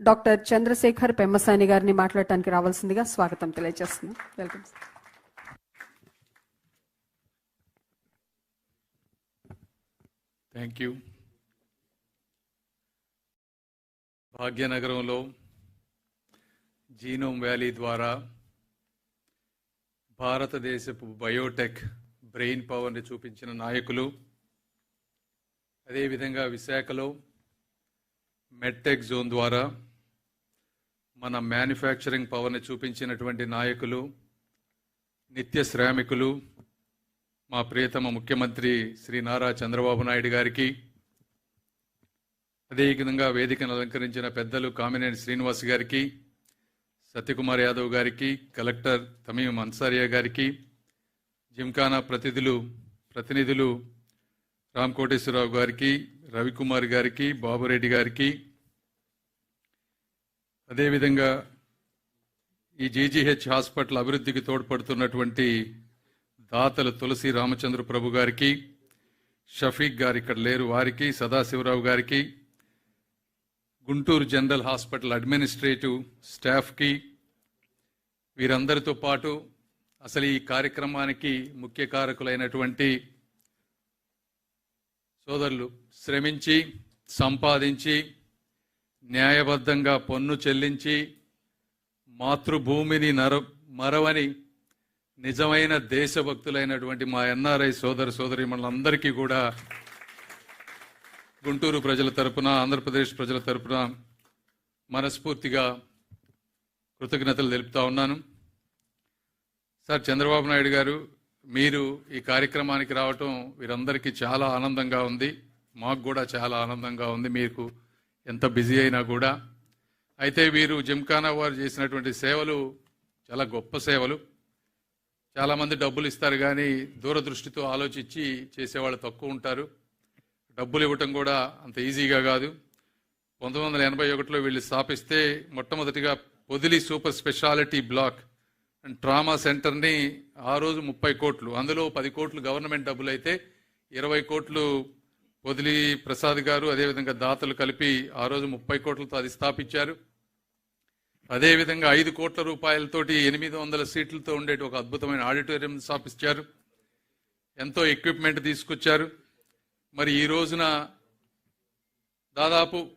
Doctor Chandrasekhar Pemmasani గారిని మాట్లాడటానికి రావాల్సిందిగా స్వాగతం తెలియజేస్తున్నాం. వెల్కమ్ థ్యాంక్ యూ భాగ్యనగరంలో జీనోమ్ వ్యాలీ ద్వారా భారతదేశపు బయోటెక్ బ్రెయిన్ పవర్ని చూపించిన నాయకులు అదేవిధంగా విశాఖలో మెడ్టెక్ జోన్ ద్వారా మన మ్యానుఫ్యాక్చరింగ్ పవర్ని చూపించినటువంటి నాయకులు నిత్య శ్రామికులు మా ప్రియతమ ముఖ్యమంత్రి శ్రీ నారా చంద్రబాబు నాయుడు గారికి అదేవిధంగా వేదికను అలంకరించిన పెద్దలు కామినేని శ్రీనివాస్ గారికి సత్యకుమార్ యాదవ్ గారికి కలెక్టర్ తమీం అన్సారియా గారికి జిమ్ఖానా ప్రతిధులు ప్రతినిధులు రామ్ కోటేశ్వరరావు గారికి రవికుమార్ గారికి బాబురెడ్డి గారికి అదేవిధంగా ఈ జీజీహెచ్ హాస్పిటల్ అభివృద్ధికి తోడ్పడుతున్నటువంటి దాతలు తులసి రామచంద్ర ప్రభు గారికి షఫీక్ గారు ఇక్కడ లేరు వారికి సదాశివరావు గారికి గుంటూరు జనరల్ హాస్పిటల్ అడ్మినిస్ట్రేటివ్ స్టాఫ్కి వీరందరితో పాటు అసలు ఈ కార్యక్రమానికి ముఖ్య కారకులైనటువంటి సోదరులు శ్రమించి సంపాదించి న్యాయబద్ధంగా పన్ను చెల్లించి మాతృభూమిని నర మరవని నిజమైన దేశభక్తులైనటువంటి మా ఎన్ఆర్ఐ సోదర సోదరి మనందరికీ కూడా గుంటూరు ప్రజల తరపున ఆంధ్రప్రదేశ్ ప్రజల తరపున మనస్ఫూర్తిగా కృతజ్ఞతలు తెలుపుతా ఉన్నాను. సార్ చంద్రబాబు నాయుడు గారు మీరు ఈ కార్యక్రమానికి రావటం వీరందరికీ చాలా ఆనందంగా ఉంది. మాకు కూడా చాలా ఆనందంగా ఉంది. మీకు ఎంత బిజీ అయినా కూడా. అయితే వీరు జిమ్ఖానా వారు చేసినటువంటి సేవలు చాలా గొప్ప సేవలు. చాలామంది డబ్బులు ఇస్తారు కానీ దూరదృష్టితో ఆలోచించి చేసేవాళ్ళు తక్కువ ఉంటారు. డబ్బులు ఇవ్వటం కూడా అంత ఈజీగా కాదు. పంతొమ్మిది వందల ఎనభై ఒకటిలో వీళ్ళు స్థాపిస్తే మొట్టమొదటిగా Podili super speciality block and trauma సెంటర్ని ఆ రోజు ముప్పై కోట్లు అందులో పది కోట్లు గవర్నమెంట్ డబ్బులు అయితే ఇరవై కోట్లు పొదిలి ప్రసాద్ గారు అదేవిధంగా దాతలు కలిపి ఆ రోజు ముప్పై కోట్లతో అది స్థాపించారు. అదేవిధంగా ఐదు కోట్ల రూపాయలతోటి ఎనిమిది వందల సీట్లతో ఉండేటి ఒక అద్భుతమైన ఆడిటోరియం స్థాపించారు. ఎంతో ఎక్విప్మెంట్ తీసుకొచ్చారు. మరి ఈ రోజున దాదాపు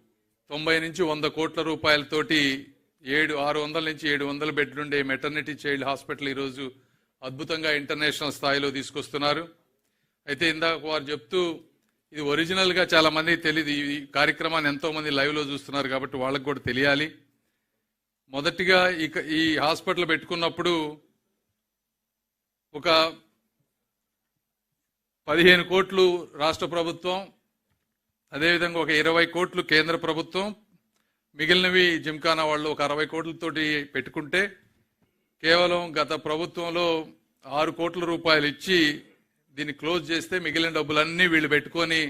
తొంభై నుంచి వంద కోట్ల రూపాయలతోటి ఏడు ఆరు వందల నుంచి ఏడు వందల బెడ్లుండే మెటర్నిటీ చైల్డ్ హాస్పిటల్ ఈరోజు అద్భుతంగా ఇంటర్నేషనల్ స్థాయిలో తీసుకొస్తున్నారు. అయితే ఇందాక వారు చెప్తూ ఇది ఒరిజినల్గా చాలా మంది తెలియదు ఈ కార్యక్రమాన్ని ఎంతో మంది లైవ్లో చూస్తున్నారు కాబట్టి వాళ్ళకి కూడా తెలియాలి. మొదటిగా ఇక ఈ హాస్పిటల్ పెట్టుకున్నప్పుడు ఒక పదిహేను కోట్లు రాష్ట్ర ప్రభుత్వం అదేవిధంగా ఒక ఇరవై కోట్లు కేంద్ర ప్రభుత్వం మిగిలినవి జిమ్ఖానా వాళ్ళు ఒక అరవై కోట్లతోటి పెట్టుకుంటే కేవలం గత ప్రభుత్వంలో ఆరు కోట్ల రూపాయలు ఇచ్చి దీన్ని క్లోజ్ చేస్తే మిగిలిన డబ్బులన్నీ వీళ్ళు పెట్టుకొని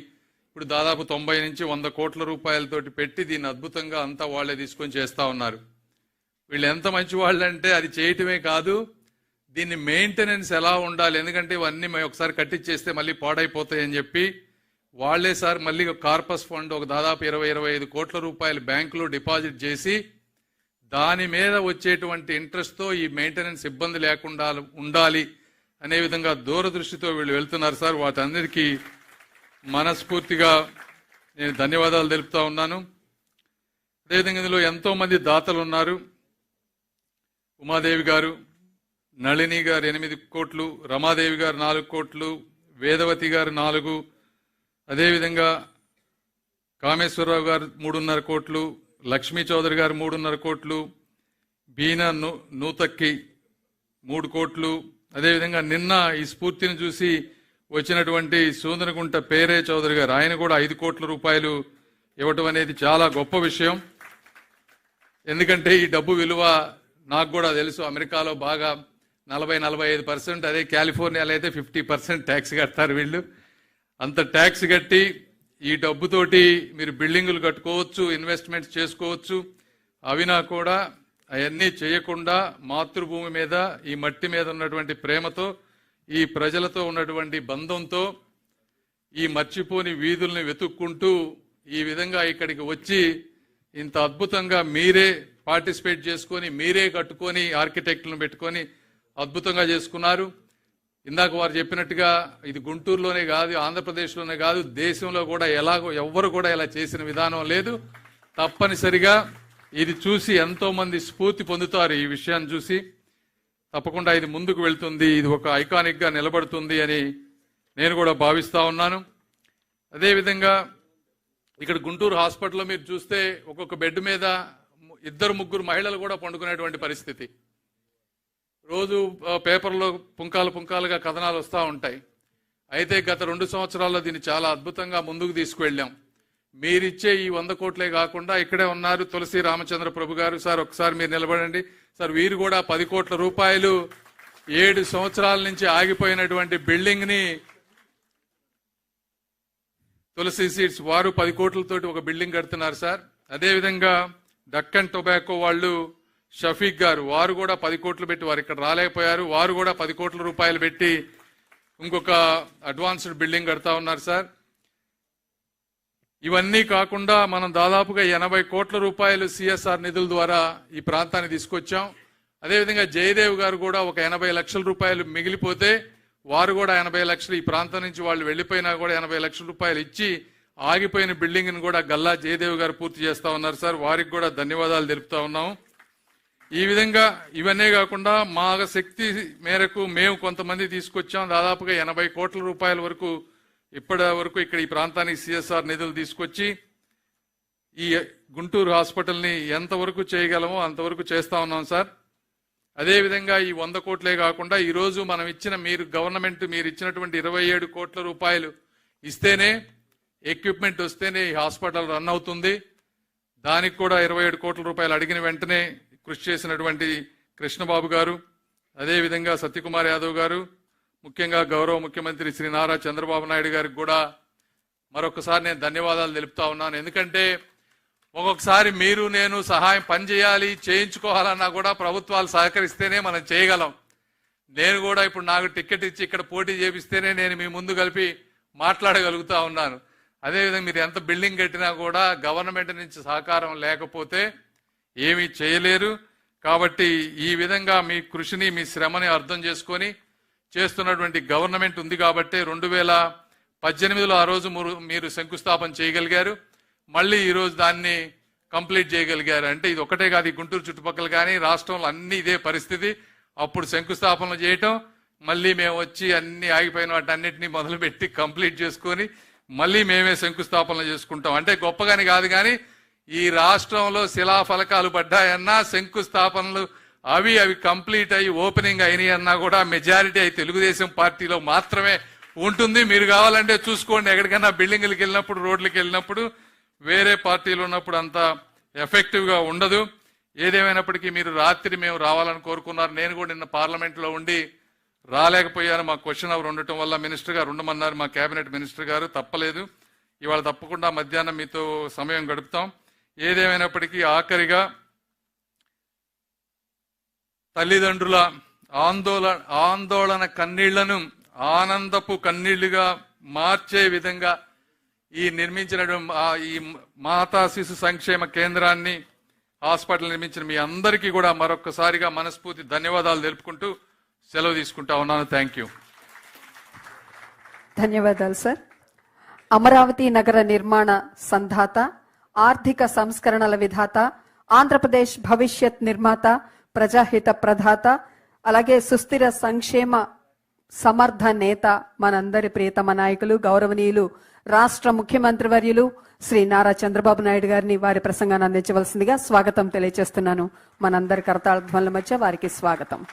ఇప్పుడు దాదాపు తొంభై నుంచి వంద కోట్ల రూపాయలతోటి పెట్టి దీన్ని అద్భుతంగా అంతా వాళ్ళే తీసుకొని చేస్తా ఉన్నారు. వీళ్ళు ఎంత మంచి వాళ్ళు అంటే అది చేయటమే కాదు దీన్ని మెయింటెనెన్స్ ఎలా ఉండాలి ఎందుకంటే ఇవన్నీ మేము ఒకసారి కట్టించేస్తే మళ్ళీ పాడైపోతాయని చెప్పి వాళ్ళే సార్ మళ్ళీ ఒక కార్పస్ ఫండ్ ఒక దాదాపు ఇరవై ఇరవై ఐదు కోట్ల రూపాయలు బ్యాంకులో డిపాజిట్ చేసి దాని మీద వచ్చేటువంటి ఇంట్రెస్ట్తో ఈ మెయింటెనెన్స్ ఇబ్బంది లేకుండా ఉండాలి అనే విధంగా దూరదృష్టితో వీళ్ళు వెళ్తున్నారు సార్. వాటన్నిటికీ మనస్ఫూర్తిగా నేను ధన్యవాదాలు తెలుపుతా ఉన్నాను. అదేవిధంగా ఇందులో ఎంతో మంది దాతలు ఉన్నారు. ఉమాదేవి గారు నళిని గారు ఎనిమిది కోట్లు రమాదేవి గారు నాలుగు కోట్లు వేదవతి గారు నాలుగు అదేవిధంగా కామేశ్వరరావు గారు మూడున్నర కోట్లు లక్ష్మీ చౌదరి గారు మూడున్నర కోట్లు బీనా నూ నూతక్కి మూడు కోట్లు అదేవిధంగా నిన్న ఈ స్ఫూర్తిని చూసి వచ్చినటువంటి సూదనగుంట పేరే చౌదరి గారు. ఆయన కూడా ఐదు కోట్ల రూపాయలు ఇవ్వటం అనేది చాలా గొప్ప విషయం. ఎందుకంటే ఈ డబ్బు విలువ నాకు కూడా తెలుసు. అమెరికాలో బాగా నలభై నలభై ఐదు పర్సెంట్ అదే కాలిఫోర్నియాలో అయితే ఫిఫ్టీ పర్సెంట్ ట్యాక్స్ కడతారు వీళ్ళు. అంత ట్యాక్స్ కట్టి ఈ డబ్బుతోటి మీరు బిల్డింగులు కట్టుకోవచ్చు ఇన్వెస్ట్మెంట్స్ చేసుకోవచ్చు. అవినా కూడా అవన్నీ చేయకుండా మాతృభూమి మీద ఈ మట్టి మీద ఉన్నటువంటి ప్రేమతో ఈ ప్రజలతో ఉన్నటువంటి బంధంతో ఈ మర్చిపోని వీధుల్ని వెతుక్కుంటూ ఈ విధంగా ఇక్కడికి వచ్చి ఇంత అద్భుతంగా మీరే పార్టిసిపేట్ చేసుకొని మీరే కట్టుకొని ఆర్కిటెక్ట్లను పెట్టుకొని అద్భుతంగా చేసుకున్నారు. ఇందాక వారు చెప్పినట్టుగా ఇది గుంటూరులోనే కాదు ఆంధ్రప్రదేశ్లోనే కాదు దేశంలో కూడా ఎలాగో ఎవ్వరు కూడా ఇలా చేసిన విధానం లేదు. తప్పనిసరిగా ఇది చూసి ఎంతో మంది స్ఫూర్తి పొందుతారు ఈ విషయాన్ని చూసి. తప్పకుండా ఇది ముందుకు వెళ్తుంది ఇది ఒక ఐకానిక్గా నిలబడుతుంది అని నేను కూడా భావిస్తా ఉన్నాను. అదేవిధంగా ఇక్కడ గుంటూరు హాస్పిటల్లో మీరు చూస్తే ఒక్కొక్క బెడ్ మీద ఇద్దరు ముగ్గురు మహిళలు కూడా పండుకునేటువంటి పరిస్థితి. రోజు పేపర్లో పుంకాలు పుంకాలుగా కథనాలు వస్తూ ఉంటాయి. అయితే గత రెండు సంవత్సరాల్లో దీన్ని చాలా అద్భుతంగా ముందుకు తీసుకువెళ్ళాం. మీరిచ్చే ఈ వంద కోట్లే కాకుండా ఇక్కడే ఉన్నారు తులసి రామచంద్ర ప్రభు గారు. సార్ ఒకసారి మీరు నిలబడండి. సార్ వీరు కూడా పది కోట్ల రూపాయలు ఏడు సంవత్సరాల నుంచి ఆగిపోయినటువంటి బిల్డింగ్ని తులసి సీడ్స్ వారు పది కోట్లతోటి ఒక బిల్డింగ్ కడుతున్నారు సార్. అదేవిధంగా డక్కన్ టొబాకో వాళ్ళు షఫీక్ గారు వారు కూడా పది కోట్లు పెట్టి వారు ఇక్కడ రాలేకపోయారు. వారు కూడా పది కోట్ల రూపాయలు పెట్టి ఇంకొక అడ్వాన్స్డ్ బిల్డింగ్ కడతా ఉన్నారు సార్. ఇవన్నీ కాకుండా మనం దాదాపుగా ఎనభై కోట్ల రూపాయలు సిఎస్ఆర్ నిధుల ద్వారా ఈ ప్రాంతాన్ని తీసుకొచ్చాం. అదేవిధంగా జయదేవ్ గారు కూడా ఒక ఎనభై లక్షల రూపాయలు మిగిలిపోతే వారు కూడా ఎనభై లక్షలు ఈ ప్రాంతం నుంచి వాళ్ళు వెళ్ళిపోయినా కూడా ఎనభై లక్షల రూపాయలు ఇచ్చి ఆగిపోయిన బిల్డింగ్ని కూడా గల్లా జయదేవ్ గారు పూర్తి చేస్తా ఉన్నారు సార్. వారికి కూడా ధన్యవాదాలు తెలుపుతా ఉన్నాము ఈ విధంగా ఇవన్నీ కాకుండా మా శక్తి మేరకు మేము కొంతమంది తీసుకొచ్చాం. దాదాపుగా ఎనభై కోట్ల రూపాయల వరకు ఇప్పటి వరకు ఇక్కడ ఈ ప్రాంతానికి సిఎస్ఆర్ నిధులు తీసుకొచ్చి ఈ గుంటూరు హాస్పిటల్ని ఎంతవరకు చేయగలమో అంతవరకు చేస్తా ఉన్నాం సార్. అదేవిధంగా ఈ వంద కోట్లే కాకుండా ఈరోజు మనం ఇచ్చిన మీరు గవర్నమెంట్ మీరు ఇచ్చినటువంటి ఇరవై ఏడు కోట్ల రూపాయలు ఇస్తేనే ఎక్విప్మెంట్ వస్తేనే ఈ హాస్పిటల్ రన్ అవుతుంది. దానికి కూడా ఇరవై ఏడు కోట్ల రూపాయలు అడిగిన వెంటనే కృషి చేసినటువంటి కృష్ణబాబు గారు అదేవిధంగా సత్యకుమార్ యాదవ్ గారు ముఖ్యంగా గౌరవ ముఖ్యమంత్రి శ్రీ నారా చంద్రబాబు నాయుడు గారికి కూడా మరొకసారి నేను ధన్యవాదాలు తెలుపుతా ఉన్నాను. ఎందుకంటే ఒక్కొక్కసారి మీరు నేను సహాయం పని చేయాలి చేయించుకోవాలన్నా కూడా ప్రభుత్వాలు సహకరిస్తేనే మనం చేయగలం. నేను కూడా ఇప్పుడు నాకు టికెట్ ఇచ్చి ఇక్కడ పోటీ చేపిస్తేనే నేను మీ ముందు కలిపి మాట్లాడగలుగుతా ఉన్నాను. అదేవిధంగా మీరు ఎంత బిల్డింగ్ కట్టినా కూడా గవర్నమెంట్ నుంచి సహకారం లేకపోతే ఏమీ చేయలేరు. కాబట్టి ఈ విధంగా మీ కృషిని మీ శ్రమని అర్థం చేసుకొని చేస్తున్నటువంటి గవర్నమెంట్ ఉంది కాబట్టి రెండు వేల పద్దెనిమిదిలో ఆ రోజు మురు- మీరు శంకుస్థాపన చేయగలిగారు. మళ్ళీ ఈరోజు దాన్ని కంప్లీట్ చేయగలిగారు. అంటే ఇది ఒకటే కాదు ఈ గుంటూరు చుట్టుపక్కల కానీ రాష్ట్రంలో అన్ని ఇదే పరిస్థితి. అప్పుడు శంకుస్థాపనలు చేయటం మళ్ళీ మేము వచ్చి అన్ని ఆగిపోయిన వాటన్నిటిని మొదలుపెట్టి కంప్లీట్ చేసుకొని మళ్ళీ మేమే శంకుస్థాపనలు చేసుకుంటాం. అంటే గొప్పగాని కాదు కానీ ఈ రాష్ట్రంలో శిలాఫలకాలు పడ్డాయన్నా శంకుస్థాపనలు అవి అవి కంప్లీట్ అయ్యి ఓపెనింగ్ అయినాయి అన్నా కూడా మెజారిటీ అయి తెలుగుదేశం పార్టీలో మాత్రమే ఉంటుంది. మీరు కావాలంటే చూసుకోండి. ఎక్కడికైనా బిల్డింగ్లకు వెళ్ళినప్పుడు రోడ్లకు వెళ్ళినప్పుడు వేరే పార్టీలు ఉన్నప్పుడు అంత ఎఫెక్టివ్గా ఉండదు. ఏదేమైనప్పటికీ మీరు రాత్రి మేము రావాలని కోరుకున్నారు. నేను కూడా నిన్న పార్లమెంట్లో ఉండి రాలేకపోయాను. మా క్వశ్చన్ అవర్ ఉండటం వల్ల మినిస్టర్ గారు ఉండమన్నారు. మా కేబినెట్ మినిస్టర్ గారు తప్పలేదు. ఇవాళ తప్పకుండా మధ్యాహ్నం మీతో సమయం గడుపుతాం. ఏదేమైనప్పటికీ ఆఖరిగా తల్లిదండ్రుల ఆందోళన ఆందోళన కన్నీళ్ళను ఆనందపు కన్నీళ్ళుగా మార్చే విధంగా ఈ నిర్మించినటువంటి ఈ మాతా శిశు సంక్షేమ కేంద్రాన్ని హాస్పిటల్ నిర్మించిన మీ అందరికీ కూడా మరొకసారిగా మనస్ఫూర్తి ధన్యవాదాలు తెలుపుకుంటూ సెలవు తీసుకుంటా ఉన్నాను. Thank you. ధన్యవాదాలు సార్. అమరావతి నగర నిర్మాణ సంధాత ఆర్థిక సంస్కరణల విధాత ఆంధ్రప్రదేశ్ భవిష్యత్ నిర్మాత ప్రజాహిత ప్రధాత అలాగే సుస్థిర సంక్షేమ సమర్థ నేత మనందరి ప్రియతమ నాయకులు గౌరవనీయులు రాష్ట్ర ముఖ్యమంత్రి వర్యులు శ్రీ నారా చంద్రబాబు నాయుడు గారిని వారి ప్రసంగాన్ని అందించవలసిందిగా స్వాగతం తెలియజేస్తున్నాను. మనందరి కరతాళ మధ్య వారికి స్వాగతం.